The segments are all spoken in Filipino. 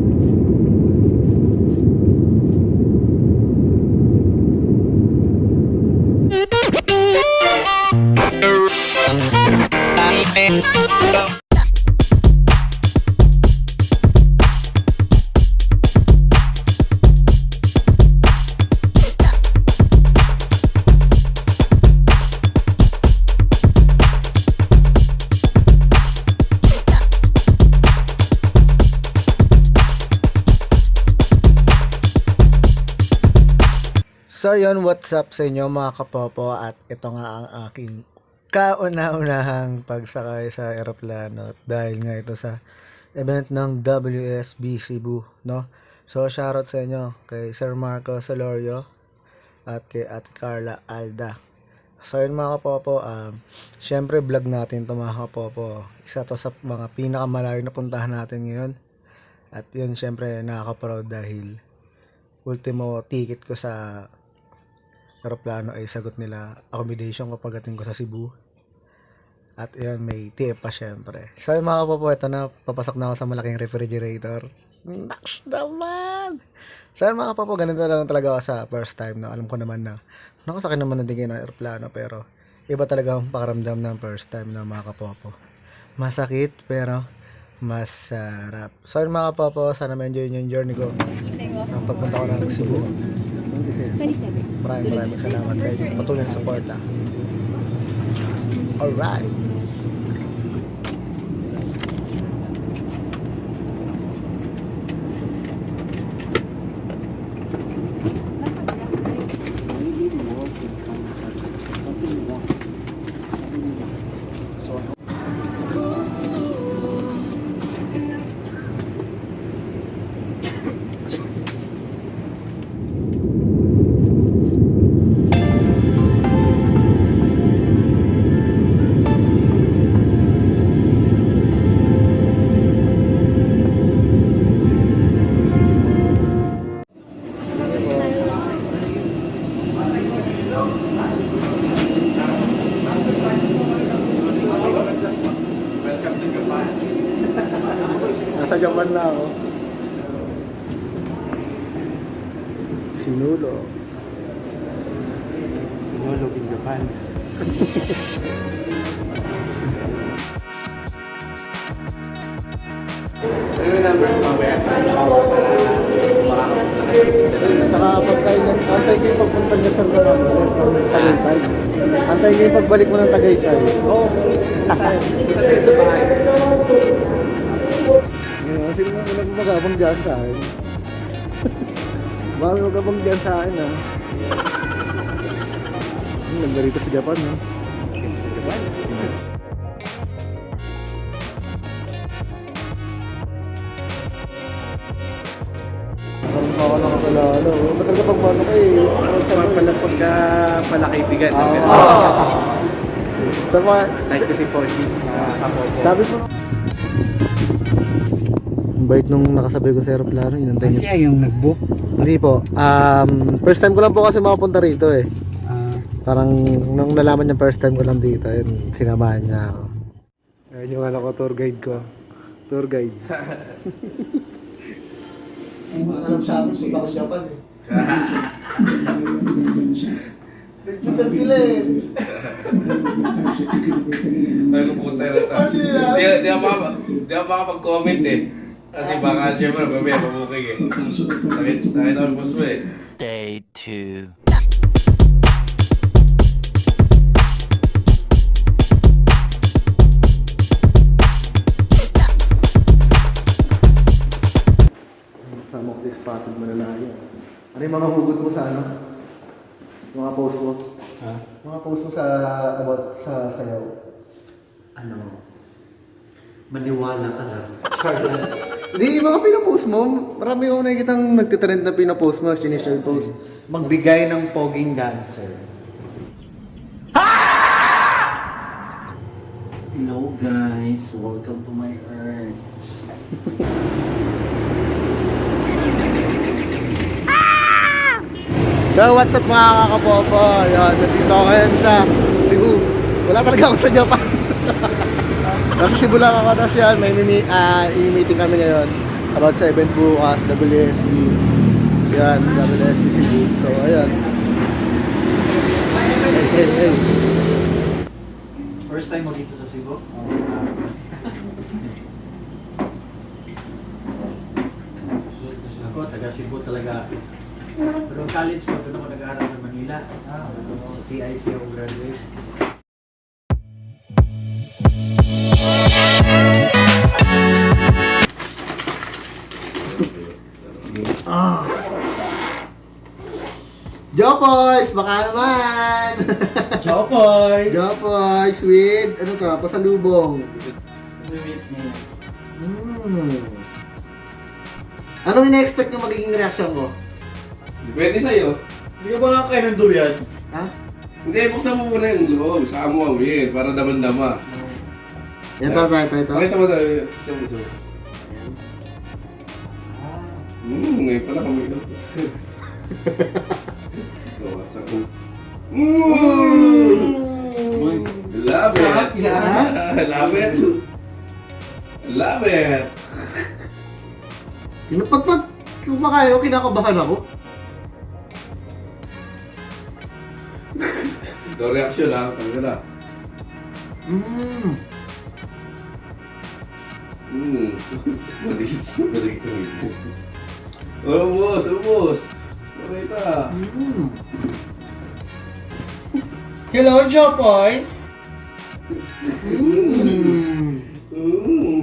何? So yun, what's up sa inyo mga kapopo at ito nga ang aking kauna-unahang pagsakay sa eroplano dahil nga ito sa event ng WSB Cebu, no? So shoutout sa inyo kay Sir Marco Solorio at kay Ate Carla Alda. So yun mga kapopo, um, syempre vlog natin to mga kapopo. Isa to sa mga pinakamalayo na puntahan natin ngayon. At yun syempre nakaka-proud dahil ultimo ticket ko sa aeroplano ay sagot nila accommodation ko pagdating ko sa Cebu. At yun, may tip pa syempre. So yung mga kapopo, ito na, papasok na ako sa malaking refrigerator. Naks naman! So yun mga kapopo, ganito lang talaga ako sa first time na alam ko naman na nakasakay naman na din ng aeroplano pero iba talaga ang pakaramdam ng first time ng mga kapopo. Masakit pero masarap. So yun mga kapopo, sana ma-enjoy nyo yung journey ko. Ang pagpunta ko ng Cebu. 27. Maraming maraming salamat kayo. Patuloy na support lang. Alright. Nasa Japan na ako. Sinulo. Sinolog in Japan. Saka pagkain niyan, antay yung pagpunta niya sa mga Tagaytay. Antay yung pagbalik mo ng Tagaytay. Oo. Ngayon, sino mo muna magabang dyan sa akin? Baka magabang dyan sa akin ah. Hmm, Nagdarito sa Japan no? Sa Japan. Parang baka nakakalala. Matagal ka pag mano kay Pala pagka pala kaibigan. Oh. Sa mga, Like ko si Pochi Kapopo. sabi mo. Bait nung nakasabay ko sa aeroplano, inantay niya. Siya yung nag-book. Hindi po. Um, first time ko lang po kasi makapunta rito eh. Ah, Parang nung nalaman niya first time ko lang dito, yun, sinamahan niya ako. Ayan yung ano ko, tour guide ko. Tour guide. Alam sa amin, punta ko Japan eh. Nagchat sila eh. Ano pupunta na ito? Hindi na. Di, di ako maka- di ako makapag-comment eh. Kasi baka siyempre mamaya mabuking eh. Nakita, nakita ko yung boss mo eh. Day two. Sama ko si spotted mo na layo. Ano yung mga hugot mo sa ano? Mga post mo? ha? Mga post mo sa about sa sayaw. ano, maniwala ka lang. Hindi, yung mga pinapost mo, marami akong nakikitang nagtitrend na pinapost mo, sinishare post. Magbigay ng poging dancer. Hello guys, welcome to my earth. So what's up mga kakapopo? Yan, nandito ako ngayon sa Cebu. Wala talaga ako sa Japan. Nasa Cebu lang ako, tapos yan, may mimi, ah, meeting kami ngayon. about sa event bukas, WSB. Yan, WSB Cebu. So, ayan. Hey, hey, hey. First time mo dito sa Cebu? Ako, taga Cebu talaga. Pero college ko, doon ako nag-aaral sa Manila. Sa TIP ako graduate. Jopoys! Baka naman! Chopoy! Jopoys with, ano to, pasalubong. Wait niya. Hmm. Anong ina-expect yung magiging reaction ko? Depende sa'yo. Hindi ka ba nakakain ng durian? Ha? Hindi, buksan mo muna yung loob. Saka mo awin para daman-dama. Ito, ito, ito, ito. Pakita mo tayo. Siya mo, siya mo. Hmm, ngayon pala kami. Gawasan ko. Mmm! Love it! Sarap yan. Love it! Love it! Yung pag pag kumakain ako, kinakabahan ako. Ito reaction ha, talaga na. Mmm. Hmm. Maligit ang ibo. Ubus, ubus! Pakita! Mmm. Hello, Chopoys! Mmm. Mm.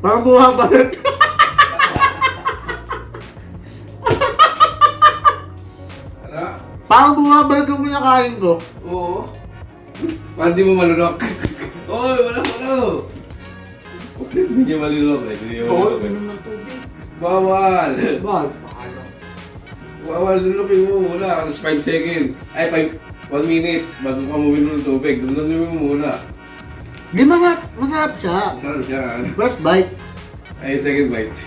Parang bumabalik. Ano? Parang bumabalik yung kinakain ko. Oo. Parang di mo malunok. Oy, wala wala. Hindi niya malunok eh. Hindi niya malunok eh. Bawal! Bakit? Bawal, lunukin mo muna. Tapos 5 seconds. Ay, 5, 1 minute. Bago ka uminom ng tubig. Dumdamin mo muna. Di masarap, masarap siya. Masarap siya. First bite. Ay, second bite.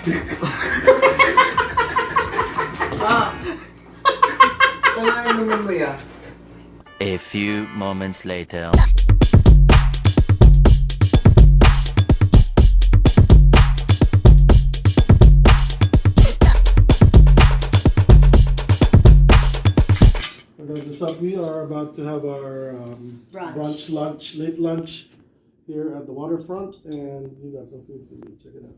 Kailangan naman mo yan. A few moments later. Hello. We are about to have our um, Brunch. brunch, lunch, late lunch here at the waterfront, and we got some food for you. Check it out.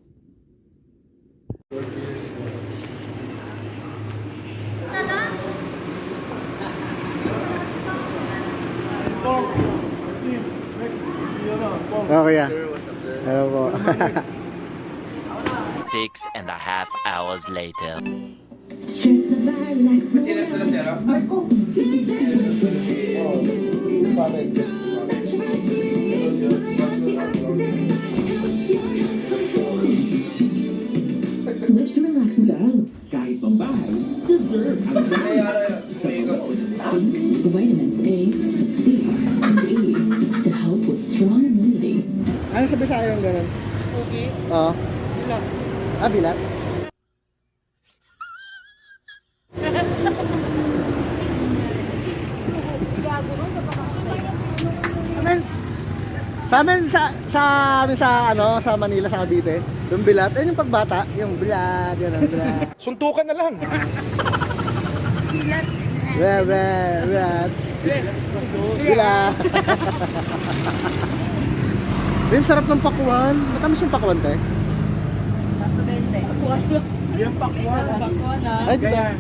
Okay, yeah. Hello po. Six and a half hours later. Chinas na lang siya, Ay, ko! Switch to relaxing down. Kahit pambahay, deserve ang vitamins A, C, and E to help with strong immunity. Ano sabi sa yung ganun? Okay. Oo. Bilat. Ah, bilat? Amen. Sa amin sa sa amin sa ano sa Manila sa Cavite, yung bilat, ayun yung pagbata, yung bilat, yan ang bilat. Suntukan na lang. Bilat, bilat, bilat. Bilat. Yung sarap ng pakuan. Matamis yung pakuan, te. Yung pakwan, pakwan ha. Ay, di ba?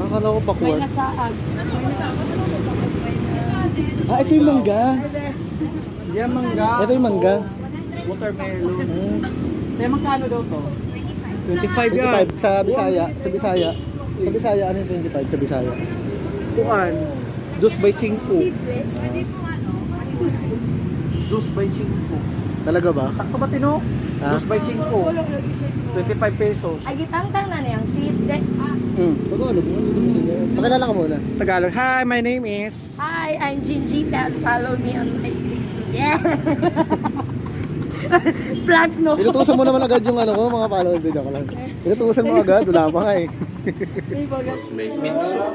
Akala ko pakuan. Nasaag. Ah, ito yung mangga. Yan mangga. Ito yung mangga. Watermelon. Ah, Kaya magkano daw to? 25 25 sa Bisaya. Sa Bisaya. Sa Bisaya, ano yung 25 sa Bisaya? Kuan. Dos by cinco. Dos by cinco. Talaga ba? Sakto ba tino? Ha? Dos by cinco. 25 pesos. Ay, gitang-tang na niyang seat. Hmm. Tagalog. Pakilala ka muna. Tagalog. Hi, my name is... Hi, I'm Gingitas. Follow me on my Facebook. Yeah. Plug no. Inutusan mo naman agad yung ano ko, mga follower ko. Joke lang. Inutusan mo agad, wala pa nga eh. May pizza.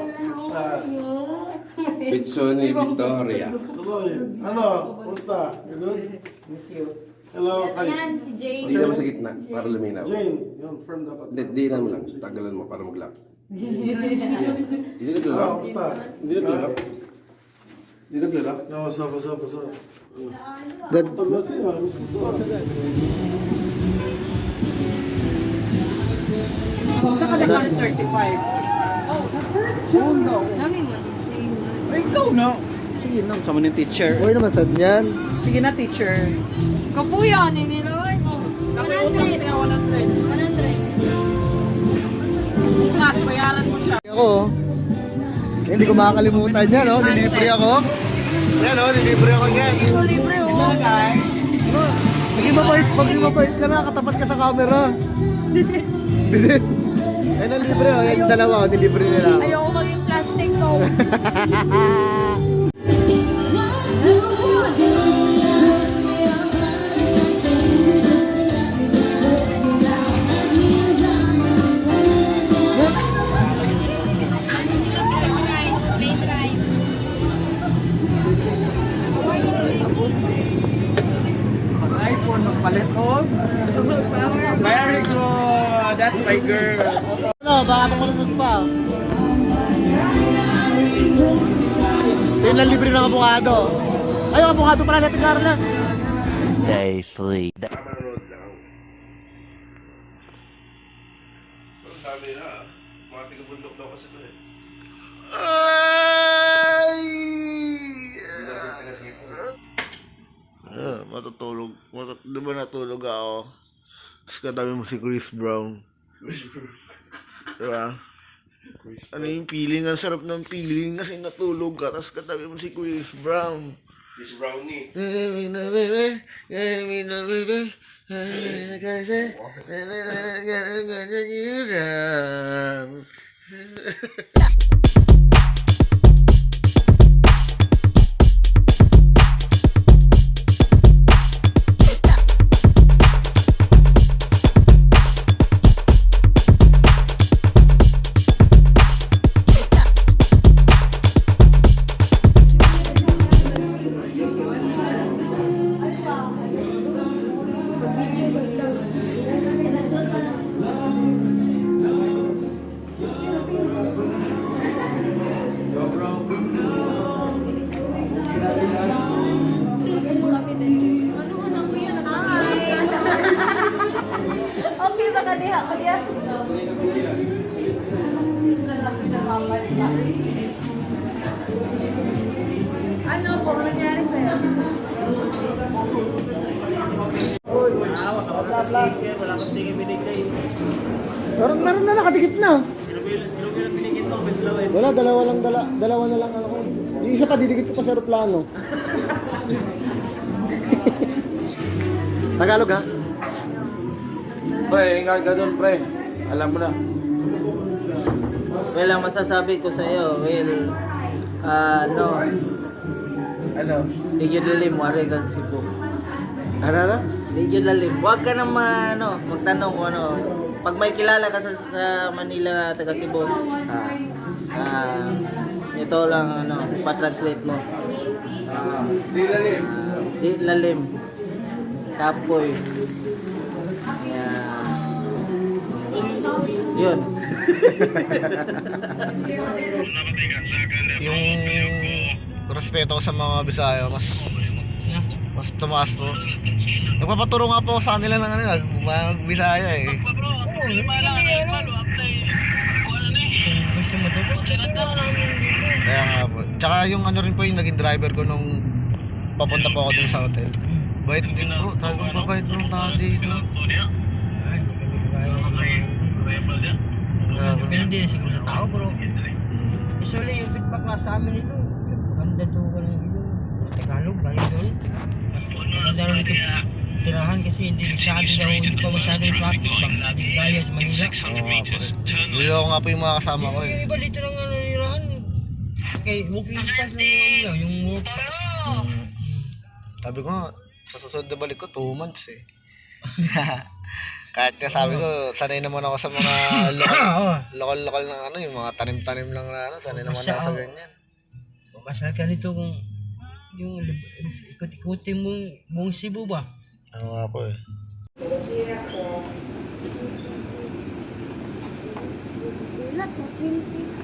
Pitsoni Victoria. Tuloy. Ano? Kumusta? Good? Miss you. Hello. Ay, Yan, si Jay. Hindi naman sa gitna, para luminaw. Jane. Yun, firm dapat. Hindi, di mo lang. Tagalan mo para mag-lock. Hindi Ah, nag-lock. kumusta? Hindi nag-lock. Hindi nag-lock. No, what's up, what's up, what's up? Good. Tagal siya. Miss ko to. Dami mo. Ikaw na. Sige na, sama ng teacher. Okay naman sad niyan. Sige na, teacher. Kapuya ni ni Roy. 100. 100. Ako, hindi ko makakalimutan yan, oh. Nilibre ako. Yan, oh. Nilibre ako yan. Ito libre oh. Maging mabait, maging mabait ka na, katapat ka sa camera. Yan ang libre, oh. Yan dalawa, oh. Nilibre nila ako. Ayoko maging plastic to. oh. Very good. That's my girl. Ano, baka makulusog pa. Yan ang libre ng abukado. Ay, yung abukado pala natin, Carla. Day 3. Manonood lang. Ang dami na. Mga tigabundok daw kasi ito eh. Matutulog. Matut di ba natulog ako? Tapos katabi mo si Chris Brown. Diba? Ano yung feeling? Ang sarap ng feeling kasi natulog ka. Tapos katabi mo si Chris Brown. Chris Brownie. Ano dalawa lang, dala, dalawa na lang ako. Yung isa pa, didikit ko pa sa aeroplano. Tagalog ha? Pre, ingat ka dun, pre. Alam mo na. Well, ang masasabi ko sa iyo, well, ah, no, Ano? medyo lalim, wari kang Cebu. Ano na? Medyo lalim. Huwag ka nang ma, ano, magtanong kung ano. Pag may kilala ka sa, sa Manila, taga Cebu, ah, ah, ito lang, ano, pa-translate mo. Di lalim. Di lalim. Tapoy. Yeah. Yun. Yung respeto ko sa mga Bisaya, mas mas tumaas po. Nagpapaturo nga po sa kanila ng ano, mag Bisaya eh. Kaya nga po. Tsaka yung ano rin po yung naging driver ko nung papunta po ako dun sa hotel. Bait din po. Talagang babait nung tao dito. Grabe. Depende siguro sa tao, bro. Usually, yung feedback na sa amin ito, ganda to ka ng ilo. Tagalog, doon. Mas maganda rin ito tirahan kasi hindi masyado daw, hindi pa masyado yung traffic. Bak, hindi kaya sa Manila. Niloko nga po yung mga kasama ko eh. Yung iba dito lang ano nirahan. Okay, walking distance na yung ano yung work. Mm. Sabi ko nga, sa susunod na balik ko, 2 months eh. Kahit nga sabi ko, sanay naman ako sa mga lokal, lokal, lokal na ano, yung mga tanim-tanim lang na ano, sanay naman ako sa ganyan. masal ka nito kung yung lib- ikot-ikutin mo buong Cebu ba? Ano nga po eh. Wala, 20.